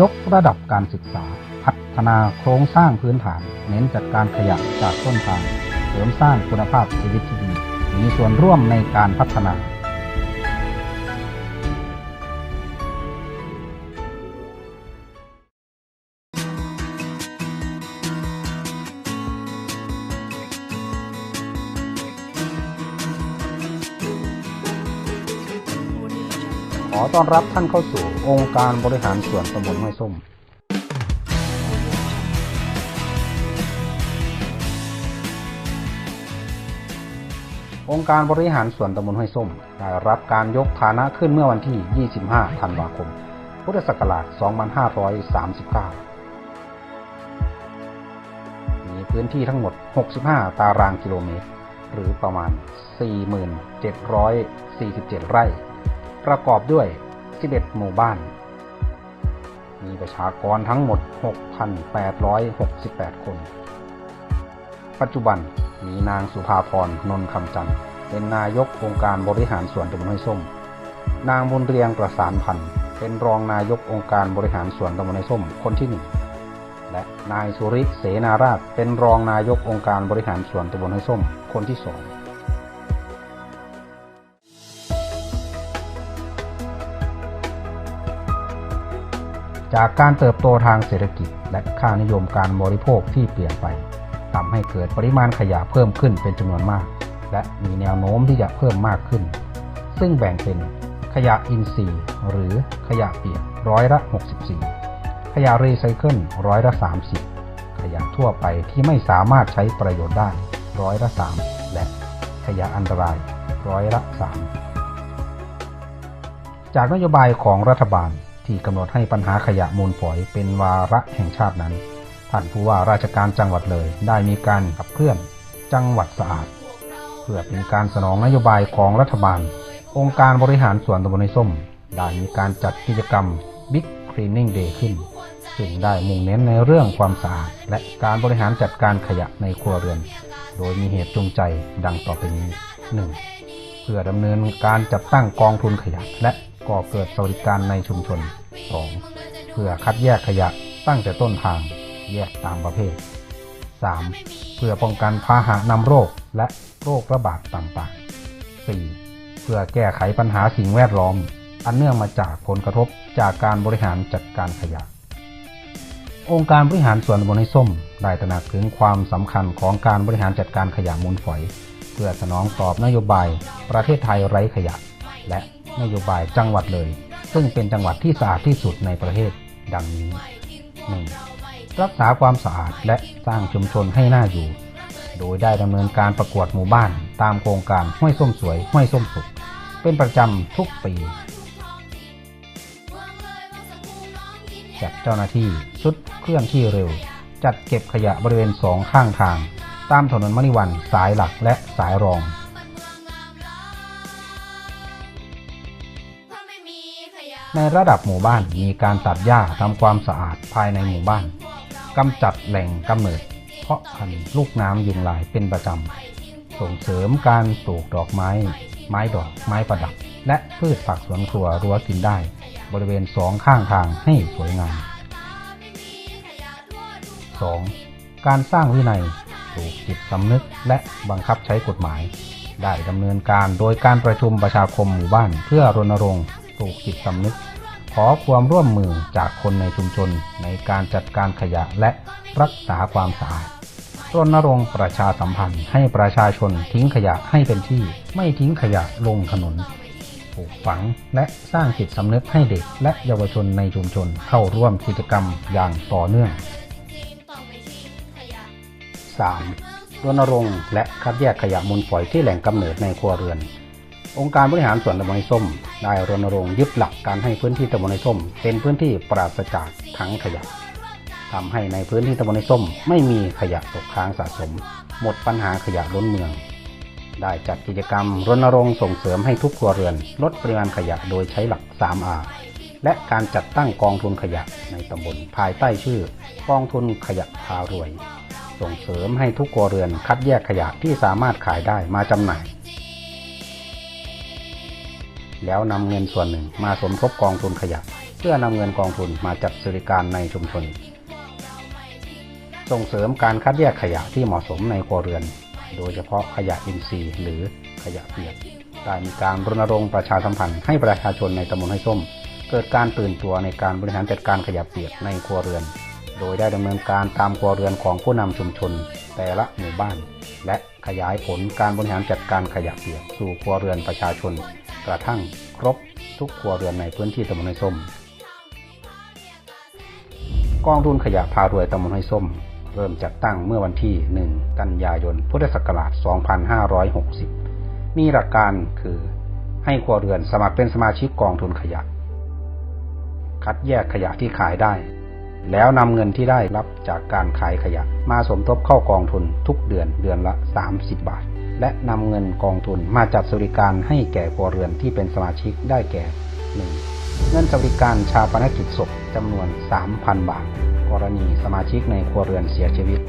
ยกระดับการศึกษา พัฒนาโครงสร้างพื้นฐาน เน้นจัดการขยะจากต้นทาง เสริมสร้างคุณภาพชีวิตที่ดี มีส่วนร่วมในการพัฒนา ต้อนรับท่านเข้าสู่องค์การบริหารส่วนตำบลห้วยส้ม องค์การบริหารส่วนตำบลห้วยส้ม ได้รับการยกฐานะขึ้นเมื่อวันที่ 25 ธันวาคม พุทธศักราช 2539 มีพื้นที่ทั้งหมด 65 ตารางกิโลเมตร หรือประมาณ 4,747 ไร่ ประกอบด้วย 11 หมู่บ้าน มีประชากรทั้งหมด 6,868 คน ปัจจุบันมีนางสุภาพรนนคำจันทร์เป็นนายกองค์การบริหารส่วนตำบลห้วยส้ม นางบุญเรียงประสานพันธ์เป็นรองนายกองค์การบริหารส่วนตำบลห้วยส้มคนที่หนึ่งและนายสุริเสนาราชเป็นรองนายกองค์การบริหารส่วนตำบลห้วยส้มคนที่สอง จากการเติบโตทางเศรษฐกิจ และค่านิยมการบริโภคที่เปลี่ยนไปทำให้เกิดปริมาณขยะเพิ่มขึ้นเป็นจำนวนมาก และมีแนวโน้มที่จะเพิ่มมากขึ้น ซึ่งแบ่งเป็นขยะอินทรีย์ หรือขยะเปียกร้อยละ 64 ขยะรีไซเคิลร้อยละ 30 ขยะทั่วไปที่ไม่สามารถใช้ประโยชน์ได้ร้อยละ 3 และขยะอันตรายร้อยละ 3 จากนโยบายของรัฐบาล ที่กำหนดให้ปัญหาขยะมูลฝอยเป็นวาระแห่งชาตินั้น ท่านผู้ว่าราชการจังหวัดเลยได้มีการขับเคลื่อนจังหวัดสะอาด เพื่อเป็นการสนองนโยบายของรัฐบาล องค์การบริหารส่วนตำบลในส้มได้มีการจัดกิจกรรม Big Cleaning Day ขึ้น ซึ่งได้มุ่งเน้นในเรื่องความสะอาด และการบริหารจัดการขยะในครัวเรือน โดยมีเหตุจูงใจดังต่อไปนี้ 1. เพื่อดำเนินการจัดตั้งกองทุนขยะและ ก่อเกิดสวัสดิการในชุมชน 2. เพื่อคัดแยกขยะตั้งแต่ต้นทางแยกตามประเภท 3. เพื่อป้องกันพาหะนำโรคและโรคระบาดต่างๆ 4. เพื่อแก้ไขปัญหาสิ่งแวดล้อม อันเนื่องมาจากผลกระทบจากการบริหารจัดการขยะ องค์การบริหารส่วนตำบลห้ส้มได้ตระหนักถึงความสำคัญของการบริหารจัดการขยะมูลฝอย เพื่อสนองตอบนโยบาย ประเทศไทยไร้ขยะ และ นโยบายจังหวัดเลย ซึ่งเป็นจังหวัดที่สะอาดที่สุดในประเทศดังนี้ 1. รักษาความสะอาดและสร้างชุมชนให้น่าอยู่ โดยได้ดำเนินการประกวดหมู่บ้านตามโครงการห้วยส้มสวยห้วยส้มสุขเป็นประจำทุกปีจัดเจ้าหน้าที่ชุดเคลื่อนที่เร็ว จัดเก็บขยะบริเวณสองข้างทาง ตามถนนมณีวันสายหลักและสายรอง ในระดับหมู่บ้านมีการตัดหญ้าทำความสะอาดภายในหมู่บ้านกำจัดแหล่งกำเนิด เพาะพันธุ์ลูกน้ำยุงลายเป็นประจำ ส่งเสริมการปลูกดอกไม้ ไม้ดอกไม้ประดับ และพืชผักสวนครัวรั้วกินได้ บริเวณสองข้างทางให้สวยงาม 2. การสร้างวินัยปลูกจิตสำนึกและบังคับใช้กฎหมาย ได้ดำเนินการโดยการประชุมประชาคมหมู่บ้านเพื่อรณรงค์ปลูกจิตสำนึก ขอความร่วมมือจากคนในชุมชนในการจัดการขยะและรักษาความสะอาดรณรงค์ประชาสัมพันธ์ให้ประชาชนทิ้งขยะให้เป็นที่ ไม่ทิ้งขยะลงถนนปลูกฝังและสร้างจิตสำนึกให้เด็กและเยาวชนในชุมชนเข้าร่วมกิจกรรมอย่างต่อเนื่อง 3. รณรงค์และคัดแยกขยะมูลฝอยที่แหล่งกำเนิดในครัวเรือน องค์การบริหารส่วนตำบลในส้มได้รณรงค์ยึดหลักการให้พื้นที่ตำบลในส้ม เป็นพื้นที่ปราศจากถังขยะทำให้ในพื้นที่ตำบลในส้ม ไม่มีขยะตกค้างสะสม หมดปัญหาขยะล้นเมือง ได้จัดกิจกรรมรณรงค์ส่งเสริมให้ทุกครัวเรือน ลดปริมาณขยะโดยใช้หลัก 3R และการจัดตั้งกองทุนขยะในตำบลภายใต้ชื่อ กองทุนขยะพารวย ส่งเสริมให้ทุกครัวเรือนคัดแยกขยะที่สามารถขายได้มาจำหน่าย แล้วนำเงินส่วนหนึ่งมาสมทบกองทุนขยะจพื่อนำเงินกองทุนมาจัดสวัสดิการในชุมชน ส่งเสริมการคัดแยกขยะที่เหมาะสมในครัวเรือน โดยเฉพาะขยะอินทรีย์หรือขยะเปียกได้มีการรณรงค์ประชาสัมพันธ์ให้ประชาชนในตำบลให้ส้ม เกิดการตื่นตัวในการบริหารจัดการขยะเปียกในครัวเรือน โดยได้ดำเนินการตามครัวเรือนของผู้นำชุมชน แต่ละหมู่บ้าน และขยายผลการบริหารจัดการขยะเปียกสู่ครัวเรือนประชาชน กระทั่งครบทุกครัวเรือนในพื้นที่ตำบลห้ส้ม กองทุนขยะพารวยตำบลห้วยส้ม เริ่มจัดตั้งเมื่อวันที่ 1 กันยายน พุทธศักราช 2560 มีหลักการคือให้ครัวเรือนสมัครเป็นสมาชิกกองทุนขยะ คัดแยกขยะที่ขายได้ แล้วนำเงินที่ได้รับจากการขายขยะมาสมทบเข้ากองทุนทุกเดือนเดือนละ 30 บาท และนำเงินกองทุนมาจัดสวัสดิการให้แก่ครัวเรือนที่เป็นสมาชิกได้แก่ 1. เงินสวัสดิการชาปนกิจศพจำนวน 3,000 บาท กรณีสมาชิกในครัวเรือนเสียชีวิต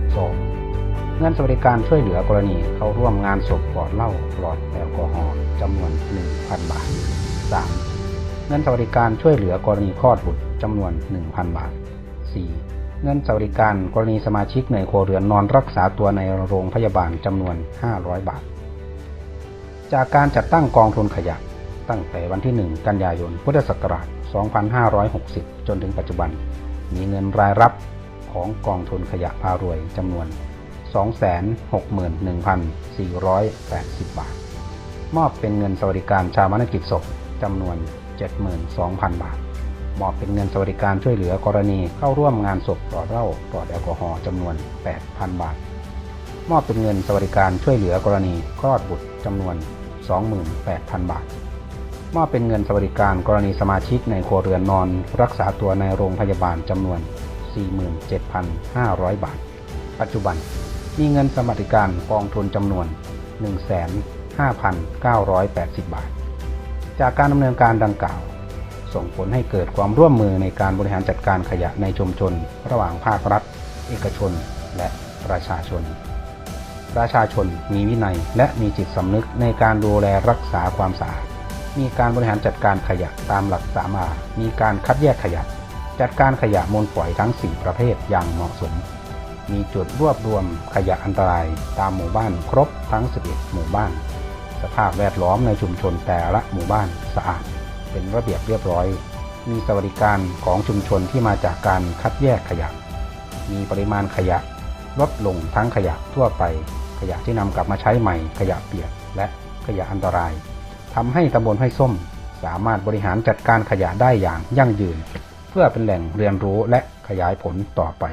2. เงินสวัสดิการช่วยเหลือกรณีเข้าร่วมงานศพปลอดเหล้าปลอดแอลกอฮอล์จำนวน 1,000 บาท 3. เงินสวัสดิการช่วยเหลือกรณีคลอดบุตรจำนวน 1,000 บาท 4. เงินสวัสดิการกรณีสมาชิกในครัวเรือนนอนรักษาตัวในโรงพยาบาลจำนวน 500 บาท จากการจัดตั้งกองทุนขยะตั้งแต่วันที่ 1 กันยายน พุทธศักราช 2560 จนถึงปัจจุบัน มีเงินรายรับของกองทุนขยะพารวยจำนวน 261,480 บาท มอบเป็นเงินสวัสดิการชาวมนกิจศพจำนวน 72,000 บาท มอบเป็นเงินสวัสดิการช่วยเหลือกรณีเข้าร่วมงานศพปลอดเหล้าปลอดแอลกอฮอล์จำนวน 8,000 บาท มอบเป็นเงินสวัสดิการช่วยเหลือกรณีคลอดบุตรจำนวน 28,000 บาท มอบเป็นเงินสวัสดิการกรณีสมาชิกในครัวเรือนนอน รักษาตัวในโรงพยาบาลจำนวน 47,500 บาท ปัจจุบันมีเงินสวัสดิการกองทุนจำนวน 15,980 บาท จากการดำเนินการดังกล่าว ส่งผลให้เกิดความร่วมมือในการบริหารจัดการขยะในชุมชน ระหว่างภาครัฐ เอกชน และประชาชน ประชาชนมีวินัยและมีจิตสำนึกในการดูแลรักษาความสะอาด มีการบริหารจัดการขยะตามหลักสามา มีการคัดแยกขยะ จัดการขยะมูลฝอยทั้ง 4 ประเภทอย่างเหมาะสม มีจุดรวบรวมขยะอันตรายตามหมู่บ้านครบทั้ง 11 หมู่บ้าน สภาพแวดล้อมในชุมชนแต่ละหมู่บ้านสะอาด เป็นระเบียบเรียบร้อย มีสวัสดิการของชุมชนที่มาจากการคัดแยกขยะ มีปริมาณขยะลดลงทั้งขยะทั่วไป ขยะที่นำกลับมาใช้ใหม่ ขยะเปียกและขยะอันตรายทำให้ตำบลห้ส้ม สามารถบริหารจัดการขยะได้อย่างยั่งยืน เพื่อเป็นแหล่งเรียนรู้และขยายผลต่อไป